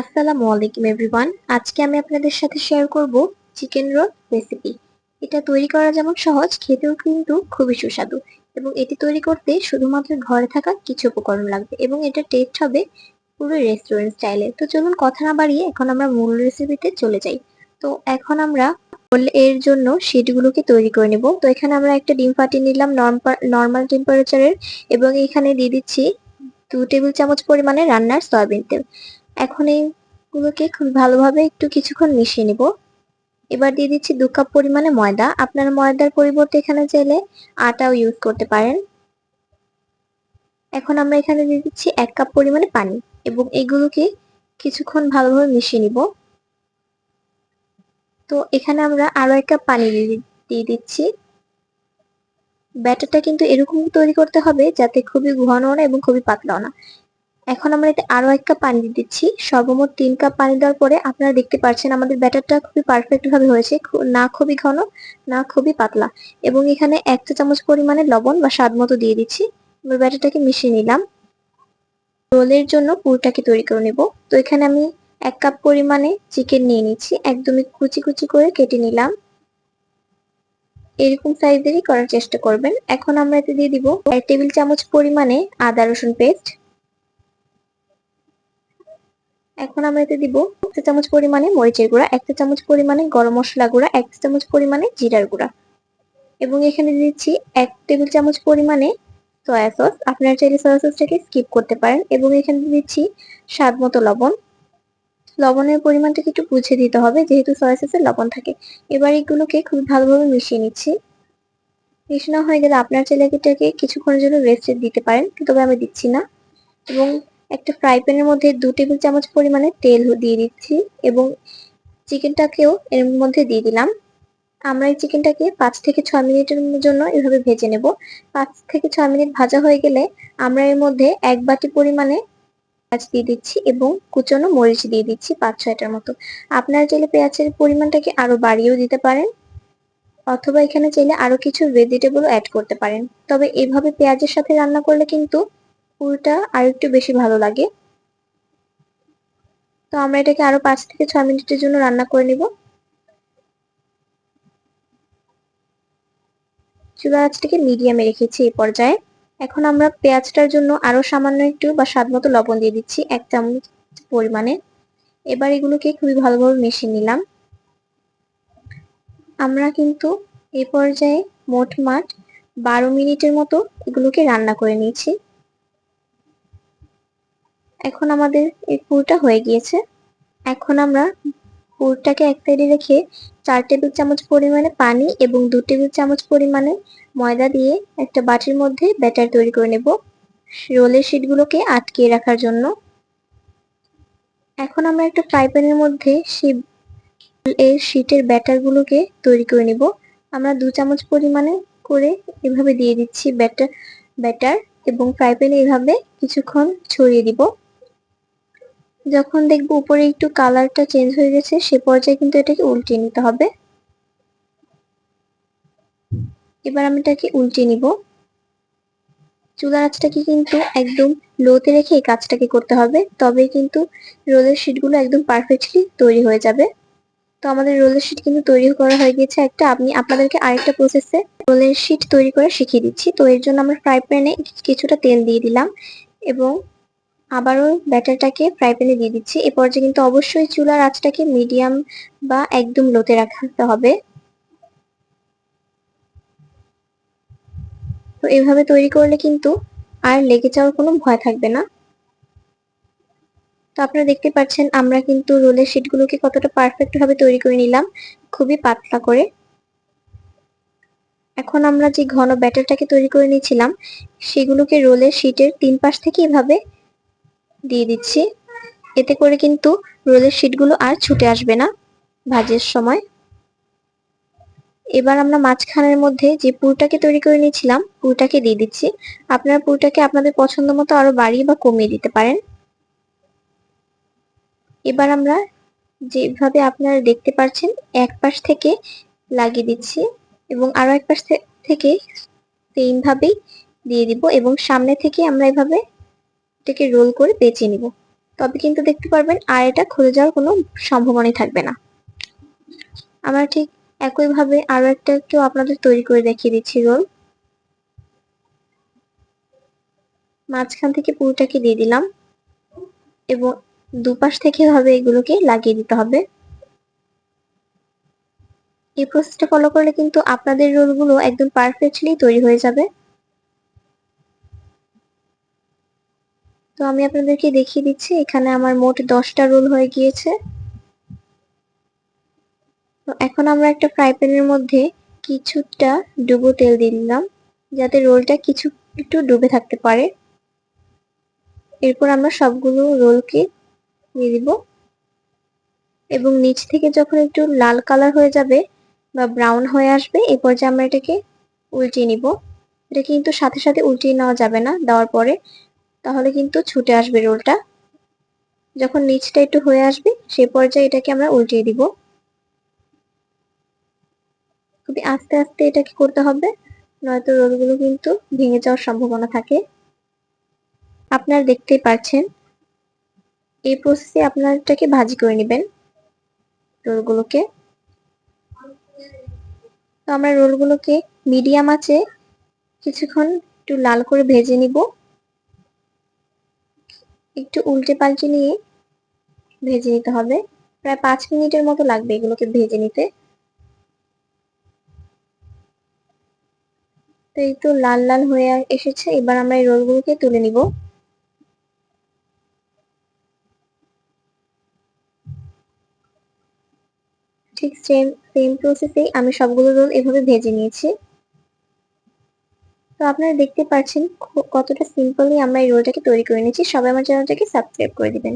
আসসালামু আলাইকুম এভরিওয়ান আজকে আমি আপনাদের সাথে শেয়ার করব চিকেন রোল রেসিপি এটা তৈরি করা যেমন সহজ, খেতেও কিন্তু খুবই সুস্বাদু এবং এটি তৈরি করতে শুধুমাত্র ঘরে থাকা কিছু উপকরণ লাগবে এবং এটা টেস্ট হবে পুরো রেস্টুরেন্ট স্টাইলে তো চলুন কথা না বাড়িয়ে এখন আমরা মূল রেসিপিতে চলে যাই। তো এখন আমরা এর জন্য শিটগুলোকে তৈরি করে নেব। তো এখানে আমরা একটা ডিম ফাটিয়ে নিলাম নর্মাল টেম্পারেচারের এবং এখানে দিয়ে দিচ্ছি দু টেবিল চামচ পরিমাণে রান্নার সয়াবিন তেল। এখন এইগুলোকে খুব ভালোভাবে একটু কিছুক্ষণ মিশিয়ে নিব। এবার দিয়ে দিচ্ছি দু কাপ পরিমাণে ময়দা। আপনারা ময়দার পরিবর্তে এখানে চাইলে আটাও ইউজ করতে পারেন। এখন আমরা এখানে দিয়ে দিচ্ছি এক কাপ পরিমাণে পানি এবং এগুলোকে কিছুক্ষণ ভালোভাবে মিশিয়ে নিব। তো এখানে আমরা আরও এক কাপ পানি দিয়ে দিচ্ছি। ব্যাটারটা কিন্তু এরকম তৈরি করতে হবে যাতে খুবই ঘন না এবং খুবই পাতলাও না। এখন আমরা এতে আরও এক কাপ পানি দিচ্ছি। সর্বমোট তিন কাপ পানি দেওয়ার পরে আপনারা দেখতে পাচ্ছেন আমাদের ব্যাটারটা খুবই পারফেক্ট ভাবে হয়েছে। না খুবই ঘন, না খুবই পাতলা। এবং এখানে এক চা চামচ পরিমাণে লবণ বা স্বাদ মতো দিয়ে দিচ্ছি। এবার ব্যাটারটাকে মিশিয়ে নিলাম। রোলের জন্য পুরটাকে তৈরি করে নেব। তো এখানে আমি এক কাপ পরিমাণে চিকেন নিয়ে নিচ্ছি। একদমই কুচি কুচি করে কেটে নিলাম। এরকম সাইজেরই করার চেষ্টা করবেন। এখন আমরা এতে দিয়ে দিব এক টেবিল চামচ পরিমাণে আদা রসুন পেস্ট এখন আমরা এতে দিব একটা চামচ পরিমাণে মরিচের গুঁড়া একটা চামচ পরিমাণে গরম মশলা গুঁড়া, এক চামচ পরিমাণে জিরার গুঁড়া। এবং এখানে দিচ্ছি এক টেবিল চামচ পরিমাণে সয়া সস আপনারা চাইলে সয়া সসটাকে স্কিপ করতে পারেন। এবং এখানে দিচ্ছি স্বাদ মতো লবণ। লবণের পরিমাণটাকে একটু বুঝে দিতে হবে, যেহেতু সয়া সসে লবণ থাকে। এবার এগুলোকে খুব ভালোভাবে মিশিয়ে নিচ্ছি। মিশানো হয়ে গেলে আপনার চাইলে এটাকে কিছুক্ষণের জন্য রেস্টে দিতে পারেন তবে আমি দিচ্ছি না। এবং একটা ফ্রাই প্যানের মধ্যে দু টেবিল চামচ পরিমাণে তেল দিয়ে দিচ্ছি এবং চিকেনটাকেও এর মধ্যে দিয়ে দিলাম। আমরা এই চিকেনটাকে পাঁচ থেকে ছয় মিনিটের জন্য এভাবে ভেজে নেব। পাঁচ থেকে ছয় মিনিট ভাজা হয়ে গেলে আমরা এর মধ্যে এক বাটি পরিমাণে পেঁয়াজ দিয়ে দিচ্ছি এবং কুচনো মরিচ দিয়ে দিচ্ছি পাঁচ ছয়টার মতো। আপনারা চাইলে পেঁয়াজের পরিমাণটাকে আরও বাড়িয়েও দিতে পারেন অথবা এখানে চাইলে আরও কিছু ভেজিটেবল অ্যাড করতে পারেন। তবে এভাবে পেঁয়াজের সাথে রান্না করলে কিন্তু পুরোটা আর একটু বেশি ভালো লাগে। তো আমরা এটাকে আরও পাঁচ থেকে ছয় মিনিটের জন্য রান্না করে নিব। চুলা আঁচটাকে মিডিয়ামে রেখেছি এই পর্যায়ে। এখন আমরা পেঁয়াজটার জন্য আরও সামান্য একটু বা স্বাদ মতো লবণ দিয়ে দিচ্ছি, এক চামচ পরিমাণে। এবার এগুলোকে খুবই ভালোভাবে মিশিয়ে নিলাম। আমরা কিন্তু এই পর্যায়ে মোট মাঠ বারো মিনিটের মতো এগুলোকে রান্না করে নিয়েছি। এখন আমাদের এই পুরটা হয়ে গিয়েছে। এখন আমরা পুরটাকে এক সাইডে রেখে চার টেবিল চামচ পরিমাণে পানি এবং দু টেবিল চামচ পরিমাণে ময়দা দিয়ে একটা বাটির মধ্যে ব্যাটার তৈরি করে নেব রোলের শিটগুলোকে আটকে রাখার জন্য। এখন আমরা একটা ফ্রাই প্যানের মধ্যে সেই এর শিটের ব্যাটারগুলোকে তৈরি করে নিব। আমরা দু চামচ পরিমাণে করে এভাবে দিয়ে দিচ্ছি ব্যাটার ব্যাটার এবং ফ্রাই প্যানে এভাবে কিছুক্ষণ ছড়িয়ে দিব। যখন দেখব উপরে একটু কালারটা চেঞ্জ হয়ে গেছে, সে পর্যায়ে কিন্তু এটাকে উল্টিয়ে নিতে হবে। এবার আমি এটাকে উল্টিয়ে নিব। চুলার আঁচটাকে কিন্তু একদম লোতে রেখে এই কাজটাকে করতে হবে। তবে কিন্তু রোলের শিটগুলো একদম পারফেক্টলি তৈরি হয়ে যাবে। তো আমাদের রোলের শিট কিন্তু তৈরি করা হয়ে গেছে একটা। আমি আপনাদেরকে আরেকটা প্রসেসে রোলের শিট তৈরি করে শিখিয়ে দিচ্ছি। তো এর জন্য আমরা ফ্রাই প্যানে কিছুটা তেল দিয়ে দিলাম এবং আবারও ব্যাটারটাকে ফ্রাই প্যানে দিয়ে দিচ্ছি। এ পর্যায়ে কিন্তু অবশ্যই চুলার আঁচটাকে মিডিয়াম বা একদম লোতে রাখতে হবে। তো এভাবে তৈরি করলে কিন্তু আর লেগে যাওয়ার কোনো ভয় থাকবে না। তো আপনারা দেখতে পাচ্ছেন, আমরা কিন্তু রোলের শিটগুলোকে কতটা পারফেক্ট ভাবে তৈরি করে নিলাম, খুবই পাতলা করে। এখন আমরা যে ঘন ব্যাটারটাকে তৈরি করে নিয়েছিলাম, সেগুলোকে রোলের শিটের তিন পাশ থেকে এভাবে দিয়ে দিচ্ছি। এতে করে কিন্তু রোলের শিটগুলো আর ছুটে আসবে না ভাজের সময়। এবার আমরা মাঝখানের মধ্যে যে পুরটাকে তৈরি করে নিয়েছিলাম, পুরটাকে দিয়ে দিচ্ছি। আপনারা পুরটাকে আপনাদের পছন্দ মতো আরও বাড়িয়ে বা কমিয়ে দিতে পারেন। এবার আমরা যেভাবে আপনারা দেখতে পাচ্ছেন এক পাশ থেকে লাগিয়ে দিচ্ছি এবং আরও এক পাশ থেকে সেম ভাবেই দিয়ে দিব এবং সামনে থেকে আমরা এভাবে এটাকে রোল করে বেছে নিব। তবে কিন্তু দেখতে পারবেন আর এটা খুলে যাওয়ার কোনো সম্ভাবনাই থাকবে না। আমরা ঠিক একইভাবে আরও একটা একটু আপনাদের তৈরি করে দেখিয়ে দিচ্ছি রোল মাঝখান থেকে পুরোটাকে দিয়ে দিলাম এবং দুপাশ থেকে হবে এগুলোকে লাগিয়ে দিতে হবে। এই প্রসেসটা ফলো করলে কিন্তু আপনাদের রোলগুলো একদম পারফেক্টলি তৈরি হয়ে যাবে। তো আমি আপনাদেরকে দেখিয়ে দিচ্ছি, এখানে আমার মোট দশটা রোল হয়ে গিয়েছে। তো এখন আমরা একটা ফ্রাই মধ্যে কিছুটা ডুবো তেল দিয়ে দিলাম, যাতে রোলটা কিছু একটু ডুবে থাকতে পারে। এরপর আমরা সবগুলো রোলকে দিয়ে দিব। এবং নিচ থেকে যখন একটু লাল কালার হয়ে যাবে বা ব্রাউন হয়ে আসবে এই পর্যায়ে আমরা এটাকে উল্টিয়ে নিব। এটা কিন্তু সাথে সাথে উল্টিয়ে নেওয়া যাবে না, দেওয়ার পরে তাহলে কিন্তু ছুটে আসবে রোলটা। যখন নিচটা একটু হয়ে আসবে সেই পর্যায়ে এটাকে আমরা উল্টিয়ে দিব। খুবই আস্তে আস্তে এটাকে করতে হবে, নয়তো রোলগুলো কিন্তু ভেঙে যাওয়ার সম্ভাবনা থাকে। আপনারা দেখতেই পাচ্ছেন এই প্রসেসে আপনার এটাকে ভাজি করে নেবেন রোলগুলোকে। তো আমরা রোলগুলোকে মিডিয়াম আছে কিছুক্ষণ একটু লাল করে ভেজে নিব। একটু উল্টে পাল্টে নিয়ে ভেজে নিতে হবে। প্রায় পাঁচ মিনিটের মতো লাগবে এগুলোকে ভেজে নিতে। তো তো লাল লাল হয়ে এসেছে। এবার আমরা এই রোলগুলোকে তুলে নিব। ঠিক সেম সেম প্রসেসেই আমি সবগুলো রোল এভাবে ভেজে নিয়েছি। তো আপনারা দেখতে পাচ্ছেন কতটা সিম্পলি আমরা এই রোলটাকে তৈরি করে নিয়েছি। সবাই আমার চ্যানেলটাকে সাবস্ক্রাইব করে দিবেন।